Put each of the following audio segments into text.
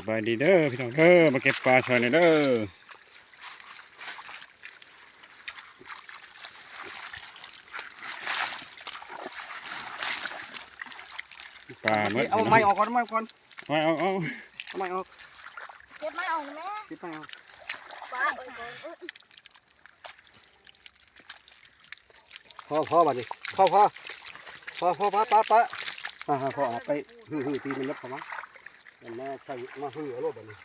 สบายดีเด้อพี่น้องเด้อมาเก็บปลาช่วยหน่อยเด้อปลาเมื่อเอาไม้ออกก่อนเอาไม้ออกก่อนไม่เอาเอาเอาไม้ออกเก็บไม้ออกนะแม่ปิดไม้ออกป้าเอาก่อนเอ้ยพอพอบัดนี้พอพอพอพอปะปะปะอ่าพอเอาไปฮือฮือตีมันยับเข้ามา เห็นแม่ใช่มาฮือเอาโลดบัดนี้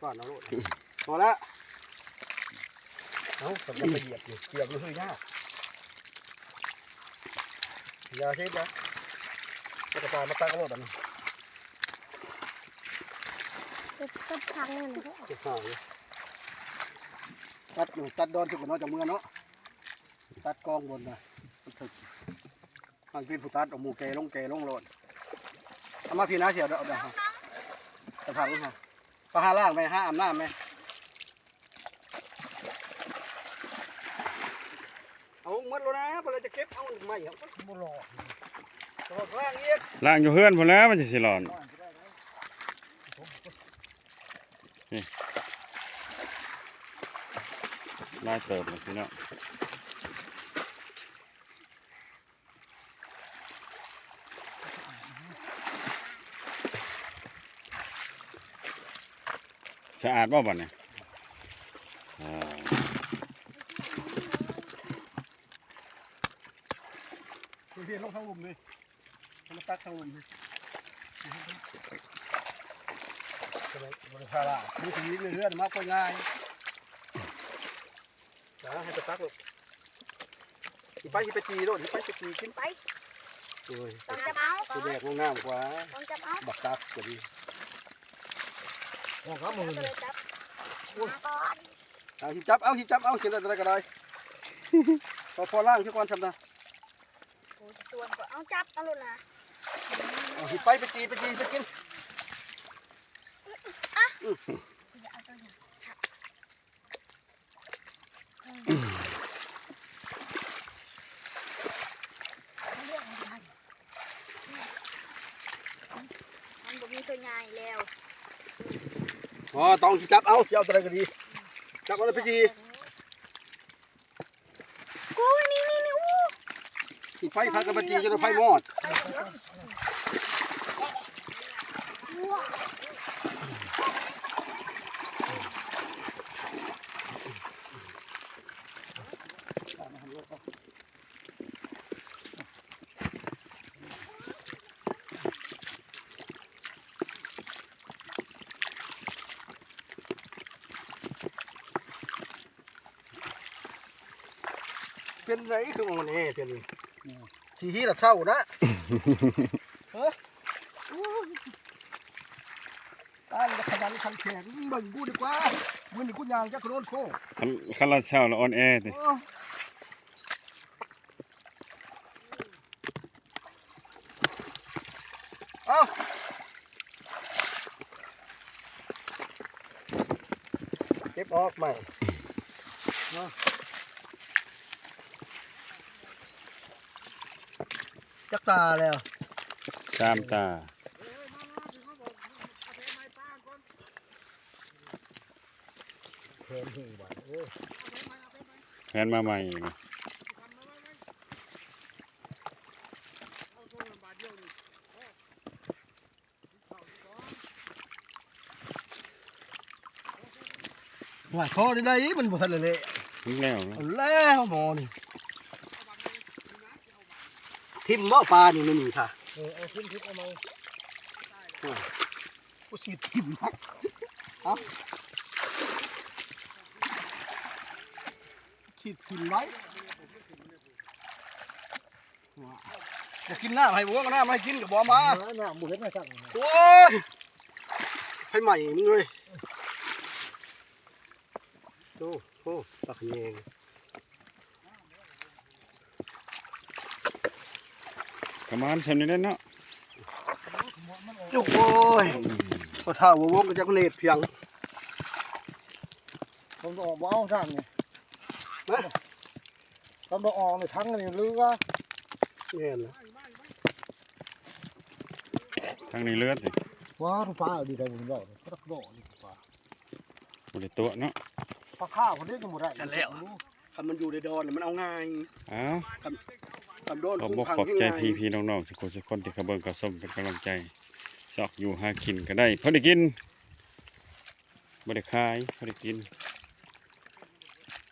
ก้อนเอาโลดพอละเอาสำหรับไปเหยียบอยู่เหยียบอยู่ฮือยากอย่าเช็ดนะก็จะปลามาตั้งเอาโลดบัดนี้เก็บเก็บพังเลยนะเจ็บขาเลยตัดอยู่ตัดดอนทุกคนเนาะจากเมืองเนาะตัดกองบนนะมันถึกทางพี่ผู้ตัดเอาหมูเกลงเกลงโลดเอามาพี่นะเสียวเด้อเอาเด้อฮะ กระถางนี่ฮะก็ห้าล่างไหมห้าอำนาจไหมเอาหมดแล้วนะเวลาจะเก็บเอาไม่เอาบุรอตัวล่างอียดล่างอยู่เฮือนพอแล้วมันจะสิหลอนนี่ลายเติมเลยพี่น้อง สะอาดบ่บ่เนี่ยอ่าพี่พี่ลงทางลุ่มเลยเอามาตักทางลุ่มเลยบริษัทละมีสิ่งนี้เรื่อยๆมากกว่าง่ายนะให้ไปตักลูกอีไปอีไปจีโลดอีไปไปจีกินไปโอ้ยต้องจับเอาตัวแดกลงน้ำกว่าต้องจับเอาบักตักก็ดี โอ้ครับมึงก็เลยจับมาก่อนเอาหิบจับ เอาหิบจับ เอาเขียนอะไรก็ได้พอพอล่างเท่าก่อนทำนะโอ้ยส่วนก็เอาจับเอาลูกนะเอาหิบไปไปจีไปจีไปกินอย่าเอาตัวนี้มันบ่มีตัวใหญ่แล้ว อ๋อต้องจับเอาเจ้าอะไรก็ดีจับเอาเลยไปจีกูนี่นี่นี่อู้ไปพักกับไปจีจนไฟมอด เป็นไรคือมันเอ๋เป็นชีฮีละเศร้านะเฮ้ยตายแล้วขยันขันแข็งเบิ่งกูดีกว่ามึงนี่กูยางจะโครนโคคันคันเราเช่าเราออนแอร์ดิเอาเก็บออกใหม่เนาะ จักตาแล้วสามตาเพนหูบ่โอ้ยแผนมาใหม่นะหวายคอได้ได้มันบ่ทันเลยเลยถึงแล้วนะ เอาแล้วหมอนี่ ทิมบ่ปลานี่มันนี่ค่ะเออเอาทิมทิมเอามากูสิทิมนักเอาขีดทิมไว้จะกินหน้าให้บัวก็หน้าไม่กินกับบัวมาหน้าบุเห็นมาสั่งโอ้ยให้ใหม่มึงเลยโอ้โหตักเอง ประมาณเช่นนี้เนาะโอ้ยพอเท่าวัวก็จะเนตเพียงต้องออกมาเอาสั่งไงนะตำรวจออกในทั้งนี่ลือว่าเนี่ยนะทางนี้เลือดดิว้าทุกปลาเอาดีใจผมบอกเลยก็บอกนี่ปลาบ่ได้ตัวเนาะปลาข้าวคนนี้ยังบ่ได้วคำมันอยู่ในดอนเนี่ยมันเอาง่ายอ้าว ขอบคุ้มบอกพังขอบที่ใจง่ายพี่พี่ๆน้องๆสุขสุขคนที่เขาเบิ่งเขาส้มเป็นกำลังใจซอกอยู่หากินก็ได้พอได้กินบ่ได้ขายพอได้กิน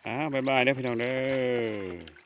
อ้าวบ๊ายบายเด้อพี่น้องเด้อ